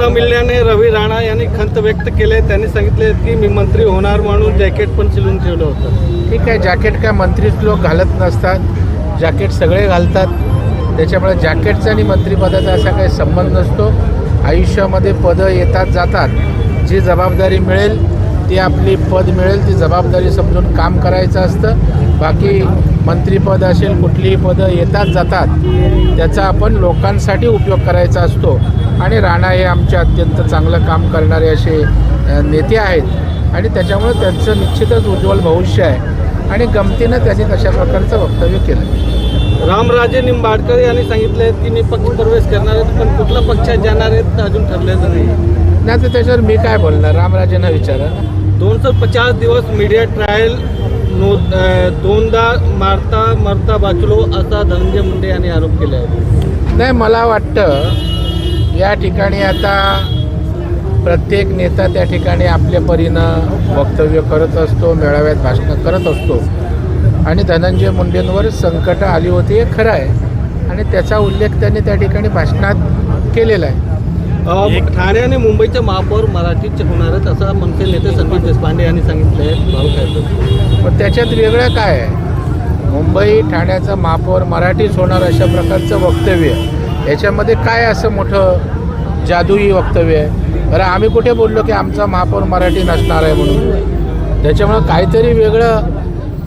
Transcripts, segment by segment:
न मिळाल्याने रवी राणा यांनी खंत व्यक्त केले. त्यांनी सांगितले की मी मंत्री होणार म्हणून जॅकेट पण शिलून ठेवलं होतं. ठीक आहे जॅकेट काय मंत्रीच लोक घालत नसतात. जॅकेट सगळे घालतात. त्याच्यामुळे जॅकेटचा आणि मंत्रिपदाचा असा काही संबंध नसतो. आयुष्यामध्ये पदं येतात जातात. जी जबाबदारी मिळेल ती आपली पद मिळेल ती जबाबदारी समजून काम करायचं असतं. बाकी मंत्रिपद असेल कुठलीही पदं येतात जातात त्याचा आपण लोकांसाठी उपयोग करायचा असतो. आणि राणा हे आमचे अत्यंत चांगलं काम करणारे असे नेते आहेत. आणि त्याच्यामुळे त्यांचं निश्चितच उज्ज्वल भविष्य आहे. आणि गमतीनं त्यांनी तशा प्रकारचं वक्तव्य केलं. रामराजे निंबाडकर यांनी सांगितले की मी पक्ष प्रवेश करणार आहेत पण कुठल्या पक्षात जाणार आहेत अजून ठरलेलं नाही. नाही तर त्याच्यावर मी काय बोलणार? रामराजेंना विचारा. दोनशे पचास दिवस मीडिया ट्रायल नो दोनदा मारता मरता वाचलो असा धनंजय मुंडे यांनी आरोप केला आहे नाही मला वाटतं या ठिकाणी आता प्रत्येक नेता त्या ठिकाणी आपल्या परीनं वक्तव्य करत असतो मेळाव्यात भाषणं करत असतो. आणि धनंजय मुंडेंवर संकटं आली होती हे खरं आहे. आणि त्याचा उल्लेख त्यांनी त्या ठिकाणी भाषणात केलेला आहे. ठाणे आणि मुंबईचे महापौर मराठीचे होणार आहेत असं मनसे नेते संदीप देशपांडे यांनी सांगितले भाऊ काय पण त्याच्यात वेगळं काय आहे? मुंबई ठाण्याचं महापौर मराठीच होणार अशा प्रकारचं वक्तव्य याच्यामध्ये काय असं मोठं जादुई वक्तव्य आहे? बरं आम्ही कुठे बोललो की आमचा महापौर मराठी नसणार आहे म्हणून? त्याच्यामुळं काहीतरी वेगळं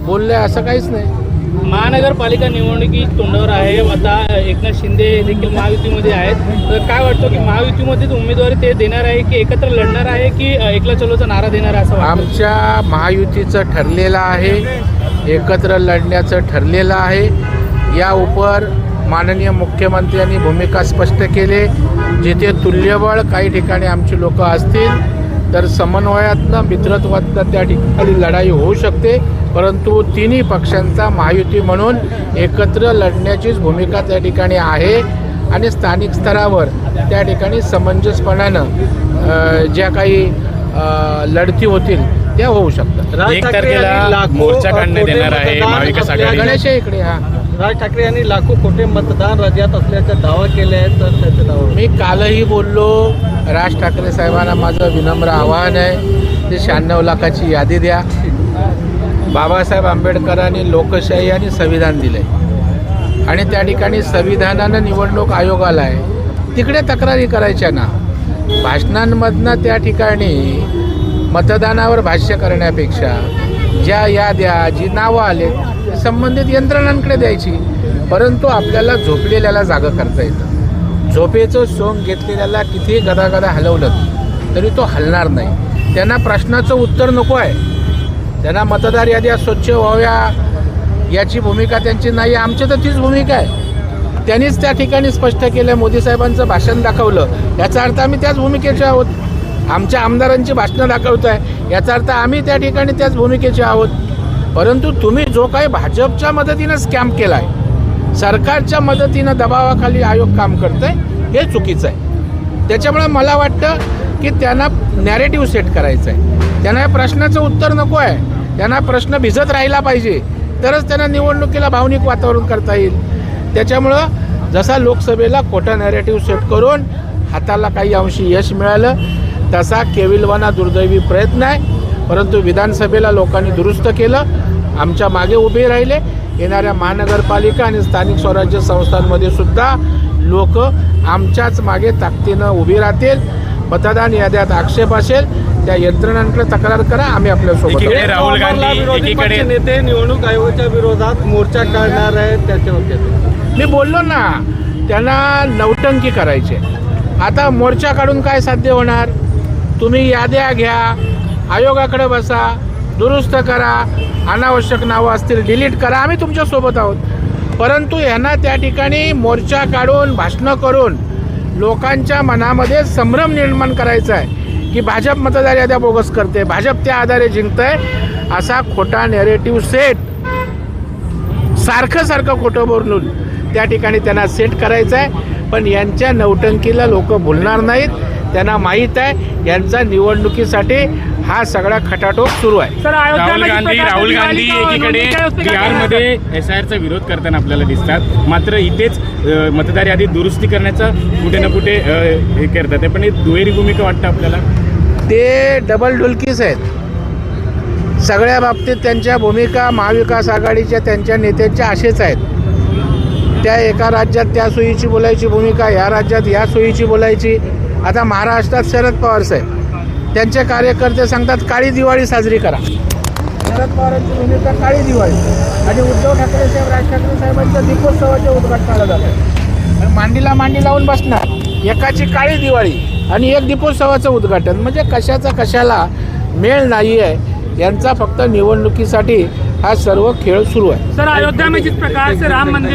बोललं आहे असं काहीच नाही. महानगरपालिका निवडणुकी तोंडावर आहे. आता एकनाथ शिंदे देखील महायुतीमध्ये आहेत. तर काय वाटतं की महायुतीमध्येच उमेदवारी ते देणार आहे की एकत्र लढणार आहे की एकला चलोचा नारा देणार आहे असं आमच्या महायुतीचं ठरलेलं आहे. एकत्र लढण्याचं ठरलेलं आहे. या उपर माननीय मुख्यमंत्र्यांनी भूमिका स्पष्ट केले. जिथे तुल्यबळ काही ठिकाणी आमची लोकं असतील तर समन्वयातनं मित्रत्वातनं त्या ठिकाणी लढाई होऊ शकते परंतु तिन्ही पक्षांचा महायुती म्हणून एकत्र लढण्याचीच भूमिका त्या ठिकाणी आहे आणि स्थानिक स्तरावर त्या ठिकाणी समंजसपणानं ज्या काही लढती होतील त्या होऊ शकतात. राज एक ठाकरे तारखेला मोर्चा काढण्यात येणार आहे महाविकास आघाडी. गणेश आहे इकडे हा. राज ठाकरे यांनी लाखो कोटी मतदान राज्यात असल्याचा दावा केले आहेत तर त्याचे दावा मी कालही बोललो राज ठाकरे साहेबांना माझं विनम्र आवाहन आहे ते शहाण्णव लाखाची यादी द्या. बाबासाहेब आंबेडकरांनी लोकशाही आणि संविधान दिले आणि त्या ठिकाणी संविधानानं निवडणूक आयोगाला आहे. तिकडे तक्रारी करायच्या ना. भाषणांमधनं त्या ठिकाणी मतदानावर भाष्य करण्यापेक्षा ज्या याद्या जी नावं आले ते संबंधित यंत्रणांकडे द्यायची. परंतु आपल्याला झोपलेल्याला जागं करता येतं. झोपेचं सोंग घेतलेल्याला कितीही गदागदा हलवलं तरी तो हलणार नाही. त्यांना प्रश्नाचं उत्तर नको आहे. त्यांना मतदार याद्या स्वच्छ व्हाव्या याची भूमिका त्यांची नाही आमची तर तीच भूमिका आहे. त्यांनीच त्या ठिकाणी स्पष्ट केलं मोदी साहेबांचं भाषण दाखवलं. याचा अर्थ आम्ही त्याच भूमिकेचे आहोत. आमच्या आमदारांची भाषणं दाखवत आहे याचा अर्थ आम्ही त्या ठिकाणी त्याच भूमिकेचे आहोत. परंतु तुम्ही जो काही भाजपच्या मदतीनं स्कॅम केला आहे सरकारच्या मदतीनं दबावाखाली आयोग काम करतंय हे चुकीचं आहे. त्याच्यामुळे मला वाटतं की त्यांना नॅरेटिव्ह सेट करायचं आहे त्यांना या प्रश्नाचं उत्तर नको आहे. त्यांना प्रश्न भिजत राहिला पाहिजे. तरच त्यांना निवडणुकीला भावनिक वातावरण करता येईल. त्याच्यामुळं जसा लोकसभेला खोटा नॅरेटिव्ह सेट करून हाताला काही अंशी यश मिळालं तसा केविलवाना दुर्दैवी प्रयत्न आहे. परंतु विधानसभेला लोकांनी दुरुस्त केलं. आमच्या मागे उभे राहिले. येणाऱ्या महानगरपालिका आणि स्थानिक स्वराज्य संस्थांमध्ये सुद्धा लोक आमच्याच मागे ताकदीनं उभी राहतील. मतदान याद्यात आक्षेप असेल. त्या यंत्रणांकडे तक्रार करा. आम्ही आपल्यासोबत. राहुल गांधी, नेते निवडणूक आयोगाच्या विरोधात मोर्चा काढणार आहेत त्याच्यावर काय? मी बोललो ना त्यांना नवटंकी करायचे आता मोर्चा काढून काय साध्य होणार? तुम्ही याद्या घ्या आयोगाकडे बसा दुरुस्त करा अनावश्यक नावं असतील डिलीट करा. आम्ही तुमच्यासोबत आहोत. परंतु यांना त्या ठिकाणी मोर्चा काढून भाषणं करून लोकांच्या मनामध्ये संभ्रम निर्माण करायचा आहे की भाजप मतदार याद्या बोगस करते भाजप त्या आधारे जिंकतंय असा खोटा नेरेटिव्ह सेट सारखं सारखं खोटं बोलून त्या ठिकाणी त्यांना सेट करायचं आहे. पण यांच्या नौटंकीला लोक भुलणार नाहीत. त्यांना माहीत आहे यांचा निवडणुकीसाठी हा सगळा खटाटोप सुरू आहे. राहुल गांधी राहुल गांधी एकीकडे बिहारमध्ये एस आय आरचा विरोध करताना आपल्याला दिसतात. मात्र इथेच मतदार यादी दुरुस्ती करण्याचा कुठे ना कुठे हे करतात. ते पण एक दुहेरी भूमिका वाटतं आपल्याला? ते डबल डुलकीस आहेत. सगळ्या बाबतीत त्यांच्या भूमिका महाविकास आघाडीच्या त्यांच्या नेत्यांच्या असेच आहेत. त्या एका राज्यात त्या सोयीची बोलायची भूमिका या राज्यात या सोयीची बोलायची. आता महाराष्ट्रात शरद पवार साहेब. त्यांचे कार्यकर्ते सांगतात काळी दिवाळी साजरी करा. शरद पवारांची भूमिका काळी दिवाळी. आणि उद्धव ठाकरे साहेब राज ठाकरे साहेबांच्या दीपोत्सवाच्या उद्घाटनाला जातात. मांडीला मांडी लावून बसणार. एकाची काळी दिवाळी आणि एक दीपोत्सवाचं उद्घाटन. म्हणजे कशाचा कशाला मेळ नाही आहे यांचा फक्त निवडणुकीसाठी हा सर्व खेळ सुरू आहे. सर अयोध्या में जिस प्रकार से राम मंदिर